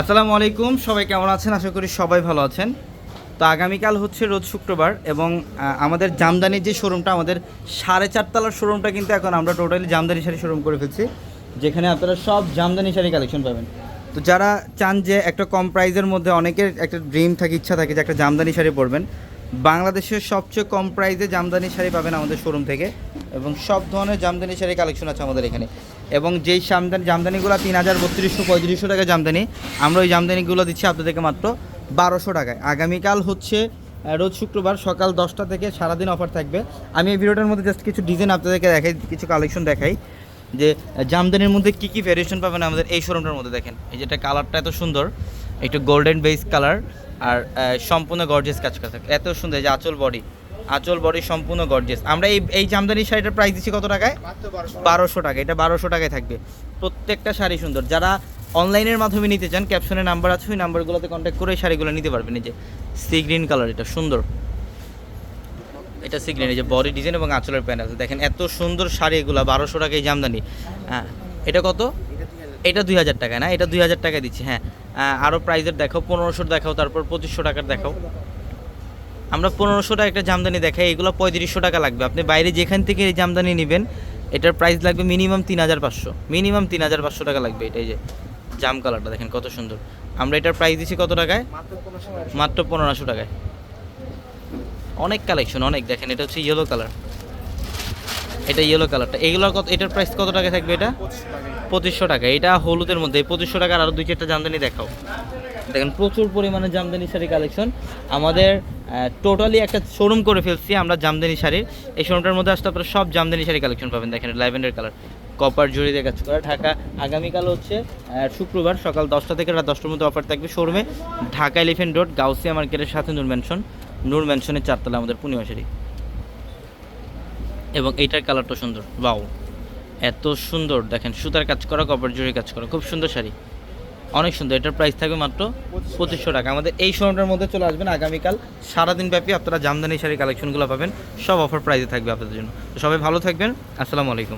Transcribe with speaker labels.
Speaker 1: আসসালামু আলাইকুম, সবাই কেমন আছেন? আশা করি সবাই ভালো আছেন। তো আগামীকাল হচ্ছে রোজ শুক্রবার এবং আমাদের জামদানির যে শোরুমটা, আমাদের সাড়ে চারতলার শোরুমটা কিন্তু এখন আমরা টোটালি জামদানি শাড়ি শোরুম করে ফেলছি, যেখানে আপনারা সব জামদানি শাড়ি কালেকশন পাবেন। তো যারা চান যে একটা কম প্রাইজের মধ্যে অনেকের একটা ড্রিম থাকে, ইচ্ছা থাকে যে একটা জামদানি শাড়ি পরবেন বাংলাদেশের সবচেয়ে কম প্রাইসে জামদানি শাড়ি পাবেন আমাদের শোরুম থেকে এবং সব ধরনের জামদানি শাড়ি কালেকশন আছে আমাদের এখানে। এবং যেই জামদানি জামদানিগুলো তিন হাজার বত্রিশশো, পঁয়ত্রিশশো টাকা জামদানি, আমরা ওই জামদানিগুলো দিচ্ছি আপনাদেরকে মাত্র বারোশো টাকায়। আগামীকাল হচ্ছে রোজ শুক্রবার সকাল দশটা থেকে সারাদিন অফার থাকবে। আমি এই ভিডিওটার মধ্যে জাস্ট কিছু ডিজাইন আপনাদেরকে দেখাই, কিছু কালেকশন দেখাই যে জামদানির মধ্যে কী কী ভ্যারিয়েশন পাবেন আমাদের এই শোরুমটার মধ্যে দেখেন। এই যেটা কালারটা এত সুন্দর। একটু গোল্ডেন বেস কালার আর সম্পূর্ণ গর্জেস কাজ করা থাকে। এত সুন্দর যে আঁচল বডি আঁচল বডি সম্পূর্ণ গর্জেস আমরা এই এই জামদানি শাড়িটার প্রাইস দিচ্ছি কত টাকায়? বারোশো টাকা। এটা বারোশো টাকায় থাকবে। প্রত্যেকটা শাড়ি সুন্দর। যারা অনলাইনের মাধ্যমে নিতে চান ক্যাপশনে নাম্বার আছে, ওই নাম্বারগুলোতে কন্ট্যাক্ট করে শাড়িগুলো নিতে পারবেন। এই যে সি গ্রিন কালার এটা, সুন্দর। এটা সি গ্রিন এই যে বডি ডিজাইন এবং আঁচলের প্যান্ট আছে। দেখেন এত সুন্দর শাড়ি এগুলো, বারোশো টাকায় জামদানি। হ্যাঁ এটা কত? এটা দুই হাজার টাকা না? এটা দুই হাজার টাকায় দিচ্ছি। হ্যাঁ আরও প্রাইজের দেখাও, পনেরোশোর দেখাও, তারপর পঁচিশশো টাকার দেখাও। আমরা পনেরোশো টাকা একটা জামদানি দেখাই, এগুলো পঁয়ত্রিশশো টাকা লাগবে। আপনি বাইরে যেখান থেকে এই জামদানি নেবেন, এটার প্রাইস লাগবে মিনিমাম তিন হাজার পাঁচশো। মিনিমাম তিন হাজার পাঁচশো টাকা লাগবে এটাই যে জাম কালারটা দেখেন কত সুন্দর। আমরা এটার প্রাইস দিচ্ছি কত টাকায়? মাত্র পনেরোশো টাকায়। অনেক কালেকশন অনেক, দেখেন, এটা হচ্ছে ইয়েলো কালার এটা ইয়েলো কালারটা এগুলোর কত, এটার প্রাইস কত টাকা থাকবে এটা? পঁচিশশো টাকা। এটা হলুদের মধ্যে। পঁচিশশো টাকার আরও দুই চারটা জামদানি দেখাও। দেখেন, প্রচুর পরিমাণে জামদানি শাড়ি কালেকশন। আমাদের টোটালি একটা শোরুম করে ফেলছি আমরা জামদানি শাড়ির। এই শোরুমটার মধ্যে আসতে আপনারা সব জামদানি শাড়ি কালেকশন পাবেন। দেখেন, ল্যাভেন্ডার কালার, কপার জুড়ি দিয়ে কাজ করা। ঢাকা, আগামীকাল হচ্ছে শুক্রবার সকাল দশটা থেকে রাত দশটার মধ্যে অফার থাকবে শোরুমে। ঢাকা এলিফেন্ট রোড গাউসিয়া মার্কেটের সাথে নূর ম্যানশন নূর ম্যানশনের চারতলা আমাদের পূর্ণিমা শাড়ি। এবং এইটার কালারটা সুন্দর। বাউ এত সুন্দর। দেখেন, সুতার কাজ করা কপার জুড়ি কাজ করা। খুব সুন্দর শাড়ি। অনেক সুন্দর। এটার প্রাইস থাকবে মাত্র পঁচিশশো টাকা। আমাদের এই শোরুমটার মধ্যে চলে আসবেন আগামীকাল সারাদিন ব্যাপী আপনারা জামদানি শাড়ি কালেকশনগুলো পাবেন। সব অফার প্রাইসে থাকবে আপনাদের জন্য। সবাই ভালো থাকবেন। আসসালামু আলাইকুম।